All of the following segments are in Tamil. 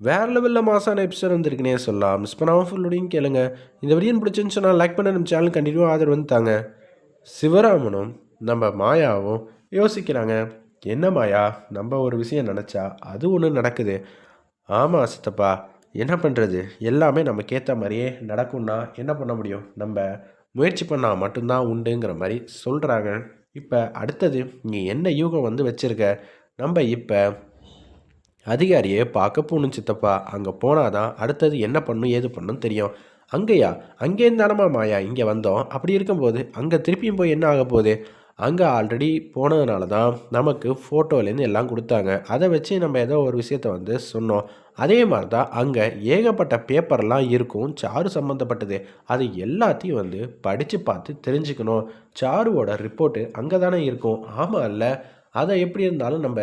வேறு லெவலில் மாசான எபிசோட் வந்துருக்குனே சொல்லலாம். மிஸ் பண்ணாமல் ஃபுல்லோடையும் கேளுங்க. இந்த வீடியோ பிடிச்சிருந்துச்சு சொன்னால் லைக் பண்ண நம்ம சேனல் கண்டினியூ ஆதரவு வந்து தாங்க சிவராமனும் நம்ம மாயாவும் யோசிக்கிறாங்க என்ன மாயா நம்ம ஒரு விஷயம் நினச்சா அது ஒன்று நடக்குது. ஆமாம் சித்தப்பா. என்ன பண்ணுறது எல்லாமே நமக்கு ஏற்ற மாதிரியே நடக்கும்னா என்ன பண்ண முடியும்? நம்ம முயற்சி பண்ணால் மட்டும்தான் உண்டுங்கிற மாதிரி சொல்கிறாங்க இப்போ அடுத்தது நீ என்ன யூகம் வந்து வச்சுருக்க? நம்ம இப்போ அதிகாரியை பார்க்க போகணும் சித்தப்பா. அங்கே போனால் தான் அடுத்தது என்ன பண்ணும் ஏது பண்ணும் தெரியும். அங்கேயா? அங்கே இருந்தாலுமா மாயா? இங்கே வந்தோம். அப்படி இருக்கும்போது அங்கே திருப்பியும் போய் என்ன ஆக போகுது? அங்கே ஆல்ரெடி போனதுனால தான் நமக்கு ஃபோட்டோலேருந்து எல்லாம் கொடுத்தாங்க. அதை வச்சு நம்ம ஏதோ ஒரு விஷயத்த வந்து சொன்னோம். அதே மாதிரி தான் அங்கே ஏகப்பட்ட பேப்பர்லாம் இருக்கும். சாரு சம்மந்தப்பட்டது அது எல்லாத்தையும் வந்து படித்து பார்த்து தெரிஞ்சுக்கணும். சாருவோட ரிப்போர்ட்டு அங்கே தானே இருக்கும். ஆமாம் இல்லை அதை எப்படி இருந்தாலும் நம்ம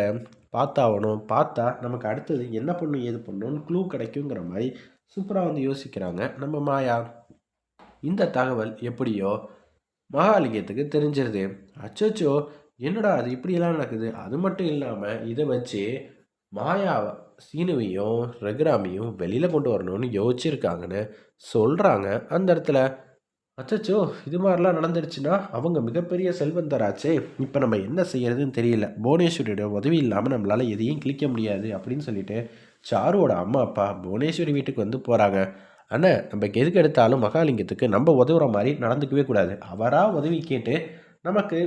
பார்த்தாகணும் பார்த்தா நமக்கு அடுத்தது என்ன பண்ணும் ஏது பண்ணணும்னு க்ளூ கிடைக்குங்கிற மாதிரி சூப்பராக வந்து யோசிக்கிறாங்க. நம்ம மாயா இந்த தகவல் எப்படியோ மகாலிங்கத்துக்கு தெரிஞ்சிருது. அச்சோச்சோ என்னடா அது இப்படியெல்லாம் நடக்குது? அது மட்டும் இல்லாமல் இதை வச்சு மாயா சீனுவையும் ரகுராமியும் வெளியில் கொண்டு வரணும்னு யோசிச்சிருக்காங்கன்னு சொல்கிறாங்க அந்த இடத்துல. அச்சச்சோ இது மாதிரிலாம் நடந்துருச்சுன்னா அவங்க மிகப்பெரிய செல்வந்தராச்சே. இப்போ நம்ம என்ன செய்யறதுன்னு தெரியல. புவனேஸ்வரியோட உதவி இல்லாமல் நம்மளால் எதையும் கிளிக்க முடியாது அப்படின்னு சொல்லிட்டு சாருவோட அம்மா அப்பா புவனேஸ்வரி வீட்டுக்கு வந்து போகிறாங்க ஆனால் நம்ம எதுக்கு எடுத்தாலும் மகாலிங்கத்துக்கு நம்ம உதவுற மாதிரி நடந்துக்கவே கூடாது. அவராக உதவி கேட்டு நமக்கு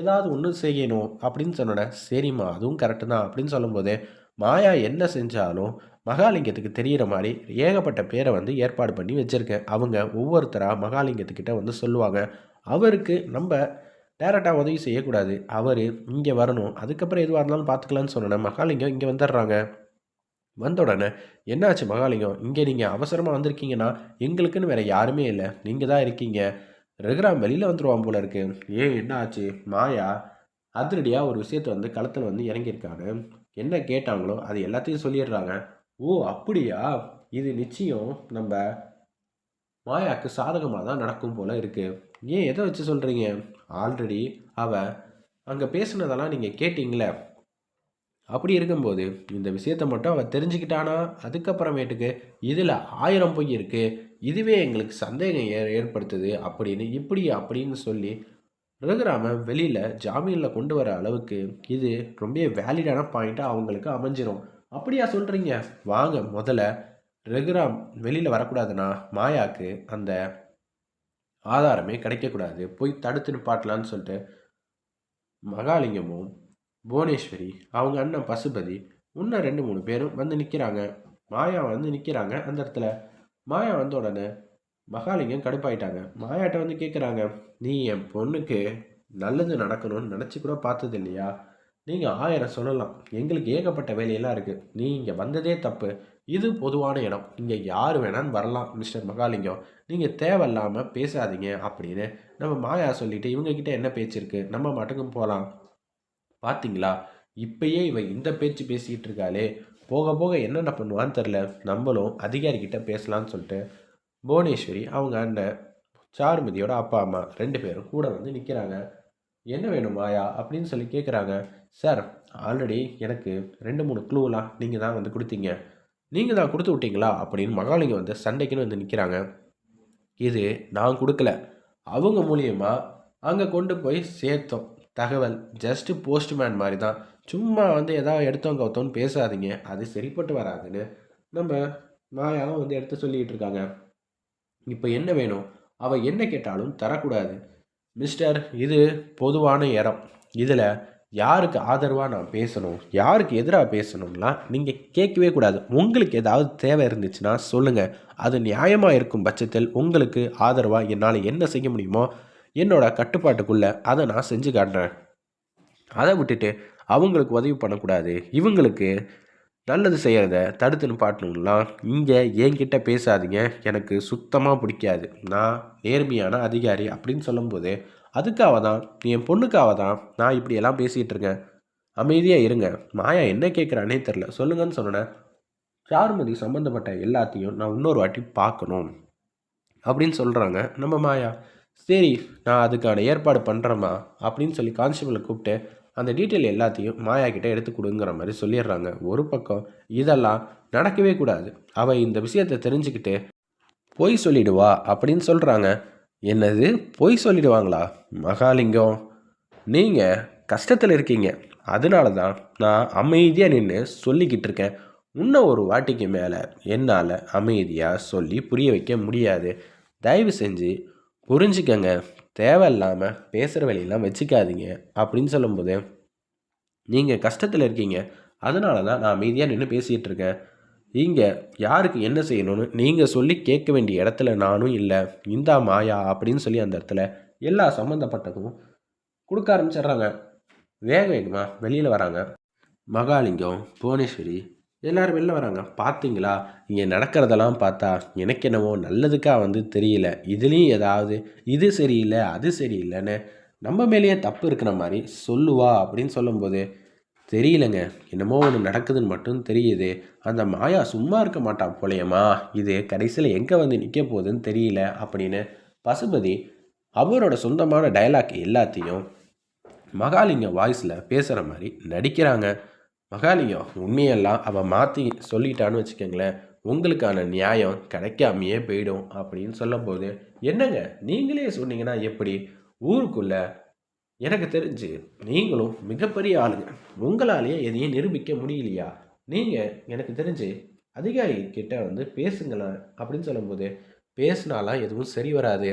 ஏதாவது ஒன்று செய்யணும் அப்படின்னு சொன்னோட சரிம்மா அதுவும் கரெக்டு தான் அப்படின்னு சொல்லும்போது மாயா என்ன செஞ்சாலும் மகாலிங்கத்துக்கு தெரிகிற மாதிரி ஏகப்பட்ட பேரை வந்து ஏற்பாடு பண்ணி வச்சுருக்கேன். அவங்க ஒவ்வொருத்தராக மகாலிங்கத்துக்கிட்ட வந்து சொல்லுவாங்க. அவருக்கு நம்ம டேரெக்டாக உதவி செய்யக்கூடாது. அவர் இங்கே வரணும். அதுக்கப்புறம் எதுவாக இருந்தாலும் பார்த்துக்கலான்னு சொன்னேன் மகாலிங்கம் இங்கே வந்துடுறாங்க. வந்த உடனே என்னாச்சு மகாலிங்கம்? இங்கே நீங்கள் அவசரமாக வந்திருக்கீங்கன்னா எங்களுக்குன்னு வேறு யாருமே இல்லை. நீங்கள் தான் இருக்கீங்க. ரகுராம் வெளியில் வந்துடுவான் போல இருக்கு. ஏன் என்ன ஆச்சு மாயா அதிரடியாக ஒரு விஷயத்தை வந்து களத்தில் வந்து இறங்கியிருக்காங்க என்ன கேட்டாங்களோ அது எல்லாத்தையும் சொல்லிடுறாங்க. ஓ அப்படியா? இது நிச்சயம் நம்ம மாயாவுக்கு சாதகமாக தான் நடக்கும் போல் இருக்குது ஏன் எதை வச்சு சொல்கிறீங்க ஆல்ரெடி அவள் அங்கே பேசுனதெல்லாம் நீங்கள் கேட்டிங்களே. அப்படி இருக்கும்போது இந்த விஷயத்த மட்டும் அவள் தெரிஞ்சுக்கிட்டானா? அதுக்கப்புறமேட்டுக்கு இதில் ஆயிரம் பொய் இருக்குது இதுவே எங்களுக்கு சந்தேகம் ஏ ஏற்படுத்துது அப்படின்னு இப்படி அப்படின்னு சொல்லி ரகுராம வெளியில் ஜாமீனில் கொண்டு வர அளவுக்கு இது ரொம்ப வேலிடான பாயிண்ட்டாக அவங்களுக்கு அமைஞ்சிரும். அப்படியா சொல்கிறீங்க வாங்க முதல்ல ரகுராம் வெளியில் வரக்கூடாதுன்னா மாயாக்கு அந்த ஆதாரமே கிடைக்கக்கூடாது. போய் தடுத்து நிப்பாட்டலான்னு சொல்லிட்டு மகாலிங்கமும் புவனேஸ்வரி அவங்க அண்ணன் பசுபதி இன்னும் ரெண்டு மூணு பேரும் வந்து நிற்கிறாங்க மாயா வந்து நிற்கிறாங்க அந்த இடத்துல. மாயா வந்த உடனே மகாலிங்கம் கடுப்பாயிட்டாங்க. மாயாட்ட வந்து கேட்குறாங்க நீ என் பொண்ணுக்கு நல்லது நடக்கணும்னு நினச்சி கூட பார்த்தது இல்லையா? நீங்கள் ஆயிரம் சொல்லலாம். எங்களுக்கு ஏகப்பட்ட வேலையெல்லாம் இருக்குது நீ இங்கே வந்ததே தப்பு. இது பொதுவான இடம். இங்கே யார் வேணான்னு வரலாம் மிஸ்டர் மகாலிங்கம். நீங்கள் தேவையில்லாமல் பேசாதீங்க அப்படின்னு நம்ம மாயா சொல்லிட்டு இவங்கக்கிட்ட என்ன பேச்சு இருக்குது நம்ம மட்டுக்கும் போகலாம் பார்த்தீங்களா இப்பயே இவன் இந்த பேச்சு பேசிக்கிட்டு இருக்காளே. போக போக என்னென்ன பண்ணுவான்னு தெரில நம்மளும் அதிகாரிக்கிட்ட பேசலான்னு சொல்லிட்டு புவனேஸ்வரி அவங்க அண்ணன் சாருமதியோட அப்பா அம்மா ரெண்டு பேரும் கூட வந்து நிற்கிறாங்க என்ன வேணும் மாயா? அப்படின்னு சொல்லி கேட்குறாங்க சார் ஆல்ரெடி எனக்கு ரெண்டு மூணு க்ளூலாம் நீங்கள் தான் வந்து கொடுத்தீங்க. நீங்கள் தான் கொடுத்து விட்டீங்களா? அப்படின்னு மகாலிங்க வந்து சண்டைக்குன்னு வந்து நிற்கிறாங்க இது நான் கொடுக்கல. அவங்க மூலியமாக அங்கே கொண்டு போய் சேர்த்தோம். தகவல் ஜஸ்ட்டு போஸ்ட்மேன் மாதிரி தான். சும்மா வந்து எதாவது எடுத்தோம் கவுத்தோன்னு பேசாதீங்க. அது சரிப்பட்டு வராதுன்னு நம்ம மாயாவும் வந்து எடுத்து சொல்லிகிட்டு இருக்காங்க. இப்போ என்ன வேணும்? அவள் என்ன கேட்டாலும் தரக்கூடாது. மிஸ்டர் இது பொதுவான இடம் இதில் யாருக்கு ஆதரவாக நான் பேசணும்? யாருக்கு எதிராக பேசணும்லாம் நீங்கள் கேட்கவே கூடாது. உங்களுக்கு ஏதாவது தேவை இருந்துச்சுன்னா சொல்லுங்கள் அது நியாயமாக இருக்கும் பட்சத்தில் உங்களுக்கு ஆதரவாக என்னால் என்ன செய்ய முடியுமோ என்னோட கட்டுப்பாட்டுக்குள்ளே அதை நான் செஞ்சு காட்டுறேன். அதை விட்டுட்டு அவங்களுக்கு உதவி பண்ணக்கூடாது. இவங்களுக்கு நல்லது செய்கிறத தடுத்து நிப்பாட்டணும்லாம் இங்கே என்கிட்ட பேசாதீங்க. எனக்கு சுத்தமாக பிடிக்காது. நான் நேர்மையான அதிகாரி அப்படின்னு சொல்லும்போது அதுக்காக தான் என் பொண்ணுக்காக தான் நான் இப்படியெல்லாம் பேசிகிட்டு இருக்கேன் அமைதியாக இருங்க. மாயா என்ன கேட்குறானே தெரில சொல்லுங்கன்னு சொன்னேன் சாருமதி சம்மந்தப்பட்ட எல்லாத்தையும் நான் இன்னொரு வாட்டி பார்க்கணும் அப்படின்னு சொல்கிறாங்க நம்ம மாயா சரி நான் அதுக்கான ஏற்பாடு பண்ணுறேம்மா அப்படின்னு சொல்லி கான்ஸ்டபிளை கூப்பிட்டு அந்த டீட்டெயில் எல்லாத்தையும் மாயா கிட்ட எடுத்து கொடுங்கிற மாதிரி சொல்லிடுறாங்க. ஒரு பக்கம் இதெல்லாம் நடக்கவே கூடாது. அவள் இந்த விஷயத்தை தெரிஞ்சுக்கிட்டு பொய் சொல்லிடுவா அப்படின்னு சொல்கிறாங்க என்னது? பொய் சொல்லிடுவாங்களா? மகாலிங்கம் நீங்கள் கஷ்டத்தில் இருக்கீங்க. அதனால தான் நான் அமைதியாக நின்று சொல்லிக்கிட்டு இருக்கேன். இன்னும் ஒரு வாட்டிக்கு மேலே என்னால் அமைதியாக சொல்லி புரிய வைக்க முடியாது. தயவு செஞ்சு புரிஞ்சுக்கங்க. தேவையில்லாமல் பேசுகிற வேலையெல்லாம் வச்சுக்காதீங்க அப்படின்னு சொல்லும்போது நீங்கள் கஷ்டத்தில் இருக்கீங்க. அதனால தான் நான் அமைதியாக நின்று பேசிகிட்டு இருக்கேன். இங்கே யாருக்கு என்ன செய்யணும்னு நீங்கள் சொல்லி கேட்க வேண்டிய இடத்துல நானும் இல்லை இந்தா மாயா அப்படின்னு சொல்லி அந்த இடத்துல எல்லா சம்மந்தப்பட்டதும் கொடுக்க ஆரம்பிச்சிடுறாங்க. வேக வேகமாக வெளியில் வராங்க. மகாலிங்கம் புவனேஸ்வரி எல்லாரும் வெளில வராங்க. பார்த்தீங்களா இங்கே நடக்கிறதெல்லாம் பார்த்தா எனக்கு என்னவோ நல்லதுக்காக வந்து தெரியல. இதுலேயும் ஏதாவது இது சரியில்லை அது சரியில்லைன்னு நம்ம மேலேயே தப்பு இருக்கிற மாதிரி சொல்லுவா அப்படின்னு சொல்லும்போது தெரியலங்க. என்னமோ ஒன்று நடக்குதுன்னு மட்டும் தெரியுது. அந்த மாயா சும்மா இருக்க மாட்டா போலையம்மா. இது கடைசியில் எங்கே வந்து நிற்க போகுதுன்னு தெரியல அப்படின்னு பசுபதி அவரோட சொந்தமான டயலாக் எல்லாத்தையும் மகாலிங்க வாய்ஸில் பேசுகிற மாதிரி நடிக்கிறாங்க. மகாலிங்கம் உண்மையெல்லாம் அவன் மாற்றி சொல்லிட்டான்னு வச்சுக்கோங்களேன் உங்களுக்கான நியாயம் கிடைக்காமையே போயிடும் அப்படின்னு சொல்லும்போது என்னங்க? நீங்களே சொன்னீங்கன்னா எப்படி? ஊருக்குள்ள எனக்கு தெரிஞ்சு நீங்களும் மிகப்பெரிய ஆளுங்க. உங்களாலேயே எதையும் நிரூபிக்க முடியலையா? நீங்கள் எனக்கு தெரிஞ்சு அதிகாரி கிட்ட வந்து பேசுங்களேன் அப்படின்னு சொல்லும்போது பேசினாலாம் எதுவும் சரி வராது.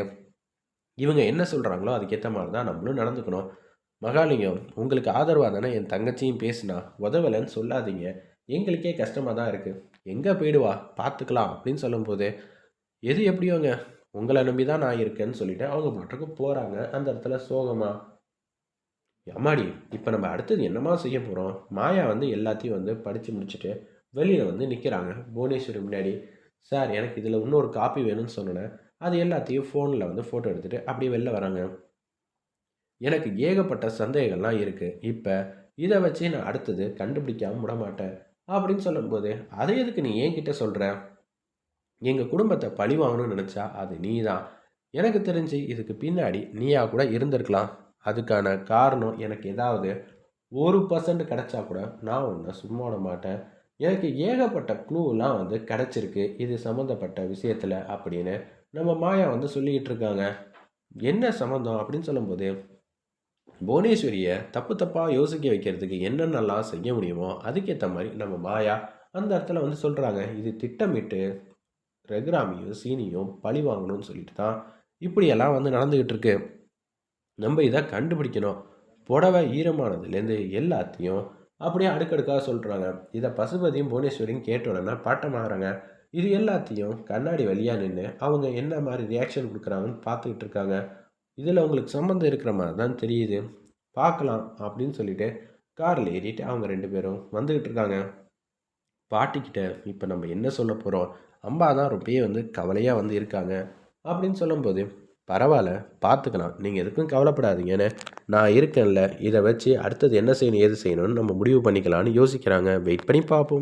இவங்க என்ன சொல்கிறாங்களோ அதுக்கேற்ற மாதிரி தான் நம்மளும் நடந்துக்கணும். மகாலிங்கம் உங்களுக்கு ஆதரவாக தானே என் தங்கச்சியும் பேசினா? உதவலைன்னு சொல்லாதீங்க. எங்களுக்கே கஷ்டமாக தான் இருக்குது எங்கே போயிடுவா? பார்த்துக்கலாம் அப்படின்னு சொல்லும்போது எது எப்படியோங்க? உங்களை நம்பி தான் நான் இருக்கேன்னு சொல்லிட்டு அவங்க பாட்டுக்கு போகிறாங்க அந்த இடத்துல சோகமாக அம்மாடி இப்போ நம்ம அடுத்தது என்னமா செய்ய போகிறோம் மாயா வந்து எல்லாத்தையும் வந்து படித்து முடிச்சுட்டு வெளியில் வந்து நிற்கிறாங்க புவனேஸ்வரி முன்னாடி சார் எனக்கு இதில் இன்னொரு காப்பி வேணும்னு சொன்னேன். அது எல்லாத்தையும் ஃபோனில் வந்து ஃபோட்டோ எடுத்துகிட்டு அப்படியே வெளில வராங்க. எனக்கு ஏகப்பட்ட சந்தேகங்கள்லாம் இருக்குது இப்போ இதை வச்சு நான் அடுத்தது கண்டுபிடிக்காமல் விட மாட்டேன் அப்படின்னு சொல்லும்போது அதை எதுக்கு நீ என்கிட்ட சொல்கிற எங்கள் குடும்பத்தை பழி வாங்கணும்னு நினச்சா அது நீ தான் எனக்கு தெரிஞ்சு இதுக்கு பின்னாடி நீயா கூட இருந்திருக்கலாம். அதுக்கான காரணம் எனக்கு ஏதாவது ஒரு பர்சன்ட் கிடச்சா கூட நான் ஒன்றை சும்மா விட மாட்டேன் எனக்கு ஏகப்பட்ட க்ளூலாம் வந்து கிடச்சிருக்கு. இது சம்மந்தப்பட்ட விஷயத்தில் அப்படின்னு நம்ம மாயா வந்து சொல்லிக்கிட்டு இருக்காங்க. என்ன சம்மந்தம் அப்படின்னு சொல்லும்போது புவனேஸ்வரியை தப்பு தப்பாக யோசிக்க வைக்கிறதுக்கு என்னென்னலாம் செய்ய முடியுமோ அதுக்கேற்ற மாதிரி நம்ம மாயா அந்த இடத்துல வந்து சொல்கிறாங்க இது திட்டமிட்டு ரகுராமியும் சீனியும் பழி வாங்கணும்னு சொல்லிட்டு தான் இப்படியெல்லாம் வந்து நடந்துக்கிட்டு இருக்கு. நம்ம இதை கண்டுபிடிக்கணும். புடவை ஈரமானதுலேருந்து எல்லாத்தையும் அப்படியே அடுக்கடுக்காக சொல்கிறாங்க இதை பசுபதியும் புவனேஸ்வரியும் கேட்ட உடனே பாட்டமாகறாங்க இது எல்லாத்தையும் கண்ணாடி வழியாக நின்று அவங்க என்ன மாதிரி ரியாக்ஷன் கொடுக்குறாங்கன்னு பார்த்துக்கிட்டு இருக்காங்க. இதில் உங்களுக்கு சம்மந்தம் இருக்கிற மாதிரி தான் தெரியுது. பார்க்கலாம் அப்படின்னு சொல்லிட்டு காரில் ஏறிட்டு அவங்க ரெண்டு பேரும் வந்துக்கிட்டு இருக்காங்க. பாட்டிக்கிட்ட இப்போ நம்ம என்ன சொல்ல போகிறோம் அம்பா தான் ரொம்பவே வந்து கவலையாக வந்து இருக்காங்க. அப்படின்னு சொல்லும்போது பரவாயில்ல பார்த்துக்கலாம். நீங்கள் எதுக்கும் கவலைப்படாதீங்கன்னு நான் இருக்கேன்ல. இதை வச்சு அடுத்தது என்ன செய்யணும் ஏது செய்யணும்னு நம்ம முடிவு பண்ணிக்கலாம்னு யோசிக்கிறாங்க. வெயிட் பண்ணி பார்ப்போம்.